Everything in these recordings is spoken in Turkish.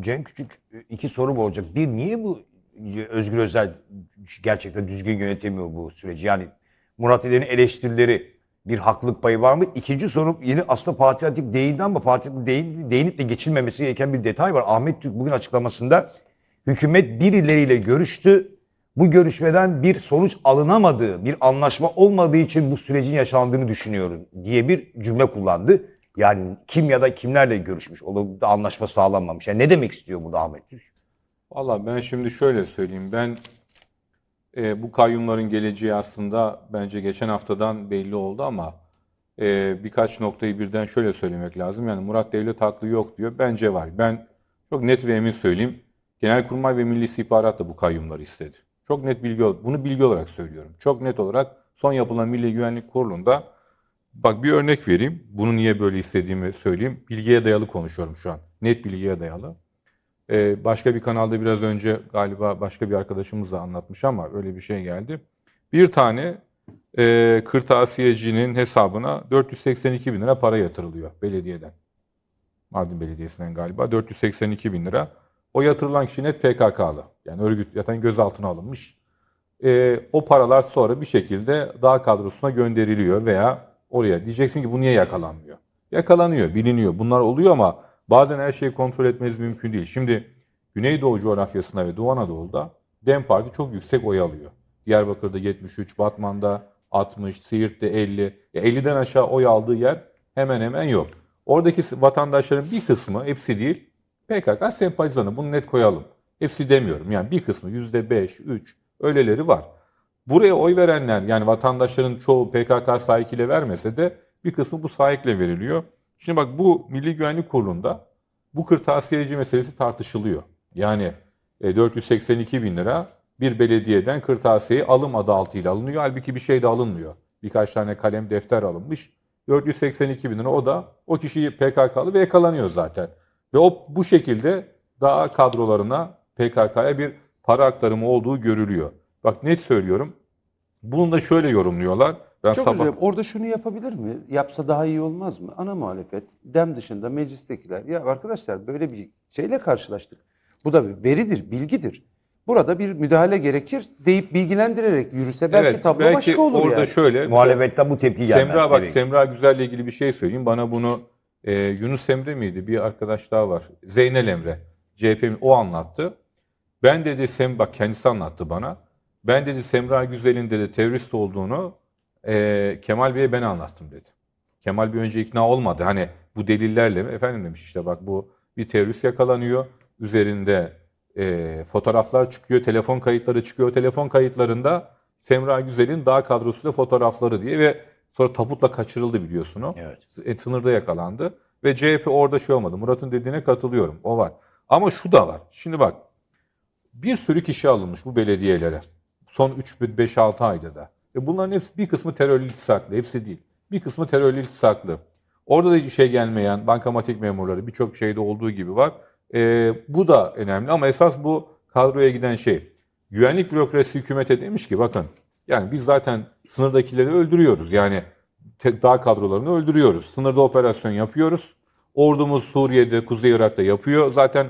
Cem Küçük iki sorum olacak. Bir niye bu Özgür Özel gerçekten düzgün yönetemiyor bu süreci? Yani Murat İller'in eleştirileri bir haklılık payı var mı? İkinci sorum yine aslında Fatih Atik değindi ama Fatih değin, değinip de geçilmemesi gereken bir detay var. Ahmet Türk bugün açıklamasında hükümet birileriyle görüştü. Bu görüşmeden bir sonuç alınamadığı, bir anlaşma olmadığı için bu sürecin yaşandığını düşünüyorum diye bir cümle kullandı. Yani kim ya da kimlerle görüşmüş, olup da anlaşma sağlanmamış. Yani ne demek istiyor burada Ahmet Türk? Valla ben şimdi şöyle söyleyeyim. Ben e, bu kayyumların geleceği aslında bence geçen haftadan belli oldu ama e, birkaç noktayı birden şöyle söylemek lazım. Yani Murat Devlet haklı yok diyor. Bence var. Ben çok net ve emin söyleyeyim. Genelkurmay ve Milli İstihbarat da bu kayyumları istedi. Çok net bilgi, bunu bilgi olarak söylüyorum. Çok net olarak son yapılan Milli Güvenlik Kurulu'nda bak bir örnek vereyim. Bunu niye böyle istediğimi söyleyeyim. Bilgiye dayalı konuşuyorum şu an. Net bilgiye dayalı. Ee, başka bir kanalda biraz önce galiba başka bir arkadaşımız da anlatmış ama öyle bir şey geldi. Bir tane e, kırtasiyecinin hesabına 482 bin lira para yatırılıyor belediyeden. Mardin Belediyesi'nden galiba 482 bin lira. O yatırılan kişi net PKK'lı. Yani örgüt zaten gözaltına alınmış. Ee, o paralar sonra bir şekilde dağ kadrosuna gönderiliyor veya oraya. Diyeceksin ki bu niye yakalanmıyor? Yakalanıyor, biliniyor. Bunlar oluyor ama bazen her şeyi kontrol etmeniz mümkün değil. Şimdi Güneydoğu coğrafyasında ve Doğu Anadolu'da DEM Parti çok yüksek oy alıyor. Diyarbakır'da 73, Batman'da 60, Siirt'te 50. Ya 50'den aşağı oy aldığı yer hemen hemen yok. Oradaki vatandaşların bir kısmı, hepsi değil, PKK sempatizanı. Bunu net koyalım. Hepsi demiyorum. Yani bir kısmı %5, 3 öyleleri var. Buraya oy verenler yani vatandaşların çoğu PKK sahikiyle vermese de bir kısmı bu sahikle veriliyor. Şimdi bak bu Milli Güvenlik Kurulu'nda bu kırtasiyeci meselesi tartışılıyor. Yani e, 482 bin lira bir belediyeden kırtasiye alım adı altıyla alınıyor. Halbuki bir şey de alınmıyor. Birkaç tane kalem defter alınmış. 482 bin lira o da o kişiyi PKK'lı ve yakalanıyor zaten. Ve o bu şekilde daha kadrolarına PKK'ya bir para aktarımı olduğu görülüyor. Bak net söylüyorum. Bunu da şöyle yorumluyorlar. Ben Çok sabah. Orada şunu yapabilir mi? Yapsa daha iyi olmaz mı? Ana muhalefet, dem dışında meclistekiler. Ya arkadaşlar böyle bir şeyle karşılaştık. Bu da bir veridir, bilgidir. Burada bir müdahale gerekir deyip bilgilendirerek yürüse belki Evet, tablo belki başka olur orada yani. şöyle Muhalefetten bu tepki gelmez. Semra bak. Semra Güzel'le ilgili bir şey söyleyeyim. Bana bunu e, Yunus Emre miydi? Bir arkadaş daha var. Zeynel Emre. CHP'nin o anlattı. Ben dedi Sem bak kendisi anlattı bana. Ben dedi Semra Güzel'in dedi terörist olduğunu e, Kemal Bey'e ben anlattım dedi. Kemal Bey önce ikna olmadı. Hani bu delillerle mi? Efendim demiş işte bak bu bir terörist yakalanıyor. Üzerinde e, fotoğraflar çıkıyor, telefon kayıtları çıkıyor. Telefon kayıtlarında Semra Güzel'in dağ kadrosuyla fotoğrafları diye ve sonra tabutla kaçırıldı biliyorsun o. Evet. E, sınırda yakalandı. Ve CHP orada şey olmadı. Murat'ın dediğine katılıyorum. O var. Ama şu da var. Şimdi bak. Bir sürü kişi alınmış bu belediyelere. Son 3-5-6 ayda da. E bunların hepsi bir kısmı terörle iltisaklı. Hepsi değil. Bir kısmı terörle iltisaklı. Orada da işe gelmeyen bankamatik memurları birçok şeyde olduğu gibi var. E, bu da önemli ama esas bu kadroya giden şey. Güvenlik bürokrasi hükümete demiş ki bakın yani biz zaten sınırdakileri öldürüyoruz. Yani te- dağ kadrolarını öldürüyoruz. Sınırda operasyon yapıyoruz. Ordumuz Suriye'de, Kuzey Irak'ta yapıyor. Zaten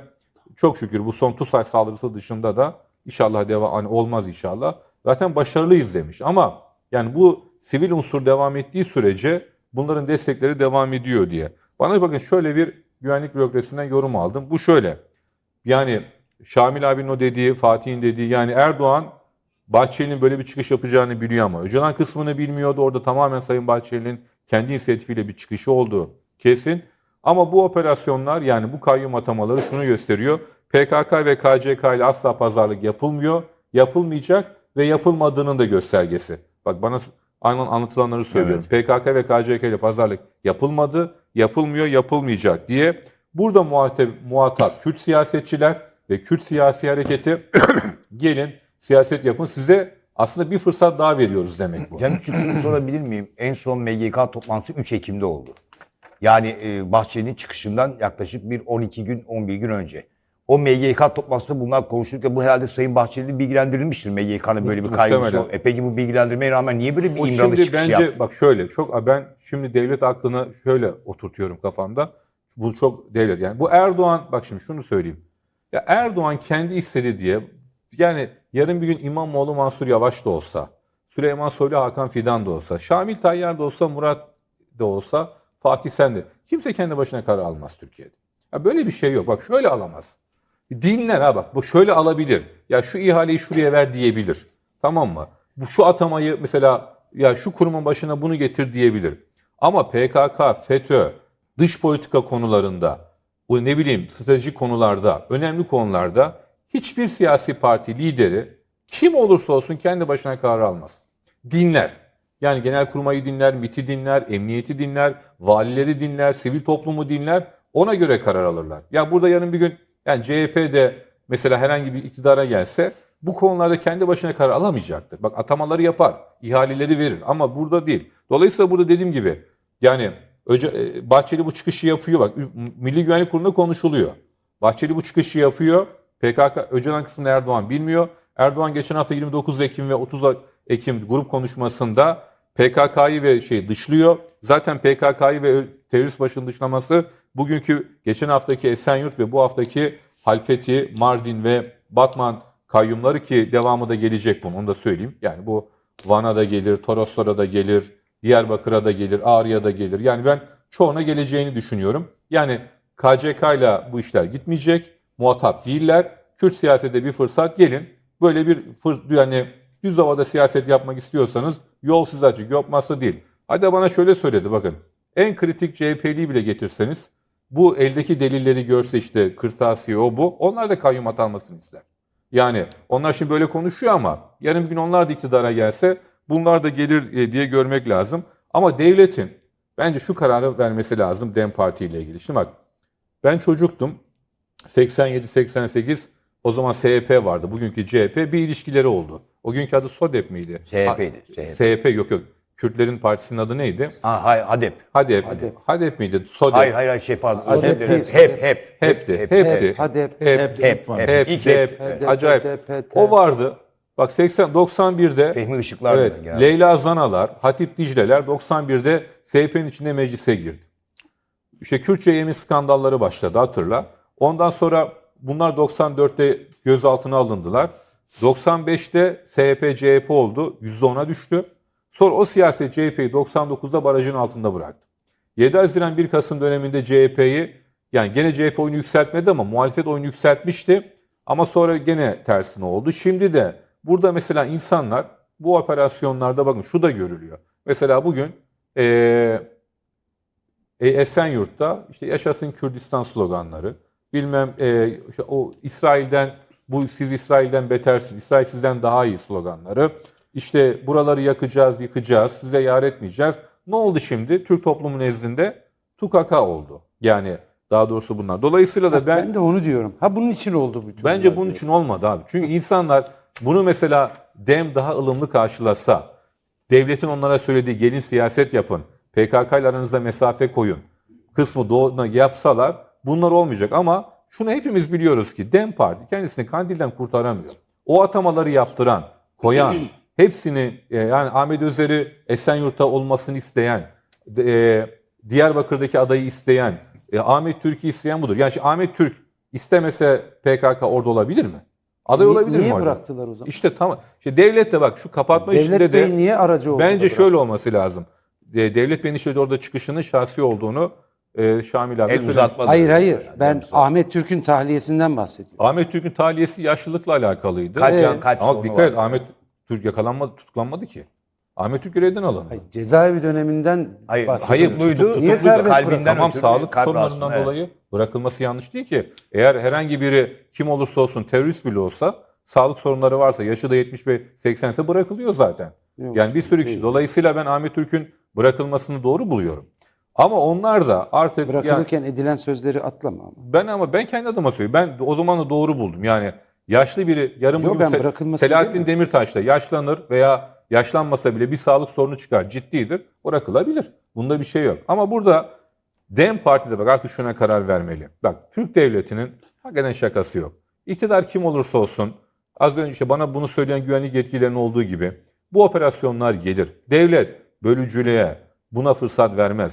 çok şükür bu son TUSAŞ saldırısı dışında da inşallah devam hani olmaz inşallah. Zaten başarılıyız demiş. Ama yani bu sivil unsur devam ettiği sürece bunların destekleri devam ediyor diye. Bana bakın şöyle bir güvenlik bürokrasisinden yorum aldım. Bu şöyle. Yani Şamil abinin o dediği, Fatih'in dediği yani Erdoğan Bahçeli'nin böyle bir çıkış yapacağını biliyor ama Öcalan kısmını bilmiyordu. Orada tamamen Sayın Bahçeli'nin kendi inisiyatifiyle bir çıkışı oldu kesin. Ama bu operasyonlar yani bu kayyum atamaları şunu gösteriyor. PKK ve KCK ile asla pazarlık yapılmıyor, yapılmayacak ve yapılmadığının da göstergesi. Bak bana aynen anlatılanları söylüyorum. PKK ve KCK ile pazarlık yapılmadı, yapılmıyor, yapılmayacak diye. Burada muhatap, muhatap Kürt siyasetçiler ve Kürt siyasi hareketi gelin siyaset yapın size aslında bir fırsat daha veriyoruz demek bu. Cem Küçük sorabilir miyim? En son MGK toplantısı 3 Ekim'de oldu. Yani e, Bahçeli'nin çıkışından yaklaşık bir 12 gün, 11 gün önce. O MGK toplantısında bunlar konuşulurken bu herhalde Sayın Bahçeli bilgilendirilmiştir MGK'nın böyle bir kaygısı. Muhtemelen. E peki bu bilgilendirmeye rağmen niye böyle bir O imralı şimdi bence yaptı? bak şöyle çok ben şimdi devlet aklını şöyle oturtuyorum kafamda. Bu çok devlet. Yani bu Erdoğan bak şimdi şunu söyleyeyim. Ya Erdoğan kendi istedi diye yani yarın bir gün İmamoğlu Mansur Yavaş da olsa, Süleyman Soylu Hakan Fidan da olsa, Şamil Tayyar da olsa, Murat da olsa, Fatih Sen de. Kimse kendi başına karar almaz Türkiye'de. Ya böyle bir şey yok. Bak şöyle alamaz. Dinler ha bak bu şöyle alabilir. Ya şu ihaleyi şuraya ver diyebilir. Tamam mı? Bu şu atamayı mesela ya şu kurumun başına bunu getir diyebilir. Ama PKK, FETÖ, dış politika konularında, bu ne bileyim stratejik konularda, önemli konularda hiçbir siyasi parti lideri kim olursa olsun kendi başına karar almaz. Dinler. Yani genel kurmayı dinler, MIT'i dinler, emniyeti dinler, valileri dinler, sivil toplumu dinler. Ona göre karar alırlar. Ya burada yarın bir gün yani CHP de mesela herhangi bir iktidara gelse bu konularda kendi başına karar alamayacaktır. Bak atamaları yapar, ihaleleri verir ama burada değil. Dolayısıyla burada dediğim gibi yani Öce, Bahçeli bu çıkışı yapıyor bak Milli Güvenlik Kurulu'nda konuşuluyor. Bahçeli bu çıkışı yapıyor. PKK Öcalan kısmını Erdoğan bilmiyor. Erdoğan geçen hafta 29 Ekim ve 30 Ekim grup konuşmasında PKK'yı ve şey dışlıyor. Zaten PKK'yı ve terörist başının dışlaması bugünkü geçen haftaki Esenyurt ve bu haftaki Halfeti, Mardin ve Batman kayyumları ki devamı da gelecek bunun onu da söyleyeyim. Yani bu Van'a da gelir, Toroslara da gelir, Diyarbakır'a da gelir, Ağrı'ya da gelir. Yani ben çoğuna geleceğini düşünüyorum. Yani KCK ile bu işler gitmeyecek. Muhatap değiller. Kürt siyasete bir fırsat gelin. Böyle bir yani düz havada siyaset yapmak istiyorsanız yol size açık. Yapmazsa değil. Hadi bana şöyle söyledi bakın. En kritik CHP'liyi bile getirseniz bu eldeki delilleri görse işte kırtasiye o bu. Onlar da kayyum atanmasını ister. Yani onlar şimdi böyle konuşuyor ama yarın bir gün onlar da iktidara gelse bunlar da gelir e, diye görmek lazım. Ama devletin bence şu kararı vermesi lazım DEM Parti ile ilgili. Şimdi bak ben çocuktum. 87-88 o zaman SHP vardı. Bugünkü CHP bir ilişkileri oldu. O günkü adı SODEP miydi? CHP'ydi, CHP. SHP yok yok. Kürtlerin partisinin adı neydi? Ha, hayır, Hadep. HADEP. HADEP. HADEP miydi? SODEP. Hayır hayır hayır, şey pardon. Hadep Hep hep hep. Hepti. hep, Hepti. Hep. Hep. Hep, hep, hep. Hep, İlk hep. Acayip. O vardı. Bak 80 91'de Fehmi Işıklar Evet, genelde. Leyla Zanalar, Hatip Dicleler 91'de SHP'nin içinde meclise girdi. İşte Kürtçe yemin skandalları başladı hatırla. Ondan sonra bunlar 94'te gözaltına alındılar. 95'te SHP CHP oldu. %10'a düştü. Sonra o siyaset CHP'yi 99'da barajın altında bıraktı. 7 Haziran 1 Kasım döneminde CHP'yi yani gene CHP oyunu yükseltmedi ama muhalefet oyunu yükseltmişti. Ama sonra gene tersine oldu. Şimdi de burada mesela insanlar bu operasyonlarda bakın şu da görülüyor. Mesela bugün eee e, Esenyurt'ta işte yaşasın Kürdistan sloganları, bilmem e, işte o İsrail'den bu siz İsrail'den betersiniz, İsrail sizden daha iyi sloganları. İşte buraları yakacağız, yıkacağız, size yar etmeyeceğiz. Ne oldu şimdi? Türk toplumu nezdinde tukaka oldu. Yani daha doğrusu bunlar. Dolayısıyla da Ben, ben de onu diyorum. Ha bunun için oldu bütün. Bence bunun diyorum. için olmadı abi. Çünkü insanlar bunu mesela dem daha ılımlı karşılasa, devletin onlara söylediği gelin siyaset yapın, PKK ile aranızda mesafe koyun, kısmı doğuna yapsalar bunlar olmayacak. Ama şunu hepimiz biliyoruz ki DEM Parti kendisini Kandil'den kurtaramıyor. O atamaları yaptıran, koyan, hepsini e, yani Ahmet Özer'i Esenyurt'ta olmasını isteyen, e, Diyarbakır'daki adayı isteyen, e, Ahmet Türk'ü isteyen budur. Yani Ahmet Türk istemese PKK orada olabilir mi? Aday Niye- olabilir mi Niye bıraktılar o zaman? İşte tamam. İşte devlet de bak şu kapatma Devlet işinde de niye aracı oldu? bence şöyle olması lazım. E, devlet Bey'in işte orada çıkışının şahsi olduğunu e, Şamil abi El uzatmadı. Hayır hayır. Yani Ben. Ahmet Türk'ün tahliyesinden bahsediyorum. Ahmet Türk'ün tahliyesi yaşlılıkla alakalıydı. Kaç yan kaç Ama dikkat et Ahmet Türk yakalanmadı, tutuklanmadı ki. Ahmet Türk görevden alındı. Hayır, cezaevi döneminden Hayır, bahsediyorum. Hayır, tutukluydu. Niye tutukluydu. serbest Kalbinden Tamam ötürü sağlık kalp sorunlarından evet. dolayı bırakılması yanlış değil ki. Eğer herhangi biri kim olursa olsun terörist bile olsa sağlık sorunları varsa yaşı da 70 ve 80 ise bırakılıyor zaten. Yok, Yani bir sürü kişi. değil. Dolayısıyla ben Ahmet Türk'ün bırakılmasını doğru buluyorum. Ama onlar da artık yani Bırakılırken edilen sözleri atlama ama. ben ama ben kendi adıma söyleyeyim. Ben o zaman da doğru buldum. Yani yaşlı biri yarın Yo, bugün Se- Selahattin demiyorum. Demirtaş da yaşlanır veya yaşlanmasa bile bir sağlık sorunu çıkar ciddidir. Bırakılabilir. Bunda bir şey yok. Ama burada DEM Parti'de bak artık şuna karar vermeli. Bak Türk Devleti'nin hakikaten şakası yok. İktidar kim olursa olsun az önce işte bana bunu söyleyen güvenlik yetkililerinin olduğu gibi bu operasyonlar gelir. Devlet bölücülüğe buna fırsat vermez.